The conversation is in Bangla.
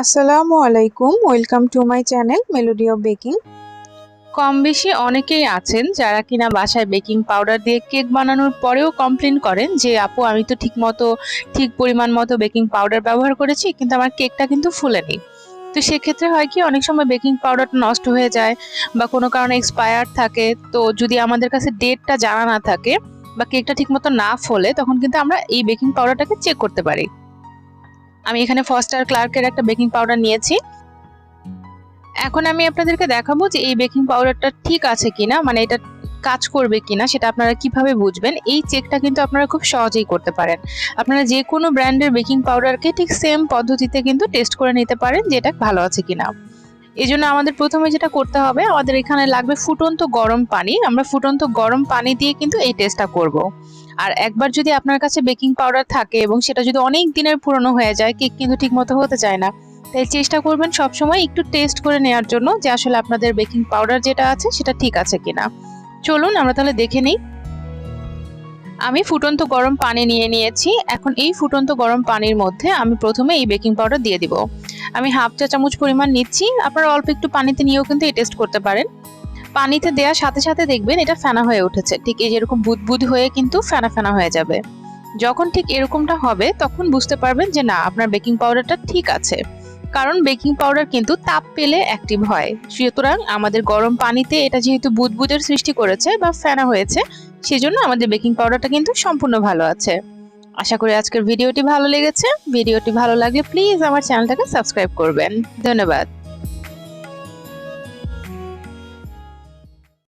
আসসালামু আলাইকুম, welcome to my channel melody of baking. কম বেশি অনেকেই আছেন যারা কিনা বাসায় বেকিং পাউডার দিয়ে কেক বানানোর পরেও কমপ্লেন করেন যে, আপু, আমি তো ঠিক মতো ঠিক পরিমাণ মতো বেকিং পাউডার ব্যবহার করেছি, কিন্তু আমার কেকটা কিন্তু ফুলেনি তো সেক্ষেত্রে হয় কি, অনেক সময় বেকিং পাউডারটা নষ্ট হয়ে যায় বা কোনো কারণে এক্সপায়ার থাকে। তো যদি আমাদের কাছে ডেটটা জানা না থাকে বা কেকটা ঠিকমতো না ফলে, তখন কিন্তু আমরা এই বেকিং পাউডারটাকে চেক করতে পারি। আমি এখানে ফস্টার ক্লার্কের একটা বেকিং পাউডার নিয়েছি। এখন আমি আপনাদেরকে দেখাবো যে এই বেকিং পাউডারটা ঠিক আছে কিনা মানে এটা কাজ করবে কিনা, সেটা আপনারা কীভাবে বুঝবেন। এই চেকটা কিন্তু আপনারা খুব সহজেই করতে পারেন। আপনারা যে কোনো ব্র্যান্ডের বেকিং পাউডারকে ঠিক সেম পদ্ধতিতে কিন্তু টেস্ট করে নিতে পারেন যে এটা ভালো আছে কিনা। এই জন্য আমাদের প্রথমে যেটা করতে হবে, আমাদের এখানে লাগবে ফুটন্ত গরম পানি। আমরা ফুটন্ত গরম পানি দিয়ে কিন্তু এই টেস্টটা করব। আর একবার যদি আপনার কাছে বেকিং পাউডার থাকে এবং সেটা যদি অনেক দিনের পুরনো হয়ে যায় কেক কিন্তু ঠিকমতো হতে চায় না। তাই চেষ্টা করবেন সবসময় একটু টেস্ট করে নেওয়ার জন্য যে আসলে আপনাদের বেকিং পাউডার যেটা আছে সেটা ঠিক আছে কিনা। চলুন আমরা তাহলে দেখে নিই। আমি ফুটন্ত গরম পানি নিয়ে নিয়েছি। এখন এই ফুটন্ত গরম পানির মধ্যে আমি প্রথমে এই বেকিং পাউডার দিয়ে দিব। আমি হাফ চা চামচ পরিমাণ নিচ্ছি। আপনারা অল্প একটু পানিতে নিয়েও কিন্তু এই টেস্ট করতে পারেন। পানিতে দেওয়ার সাথে সাথে দেখবেন এটা ফেনা হয়ে উঠেছে। ঠিক এই যেরকম বুদবুদ হয়ে কিন্তু ফেনা ফেনা হয়ে যাবে। যখন ঠিক এরকমটা হবে, তখন বুঝতে পারবেন যে না, আপনার বেকিং পাউডারটা ঠিক আছে। কারণ বেকিং পাউডার কিন্তু তাপ পেলে অ্যাক্টিভ হয়। সুতরাং আমাদের গরম পানিতে এটা যেহেতু বুদবুদের সৃষ্টি করেছে বা ফেনা হয়েছে সেজন্য আমাদের বেকিং পাউডারটা কিন্তু সম্পূর্ণ ভালো আছে। আশা করি আজকের ভিডিওটি ভালো লেগেছে। ভিডিওটি ভালো লাগলে প্লিজ আমার চ্যানেলটাকে সাবস্ক্রাইব করবেন। ধন্যবাদ।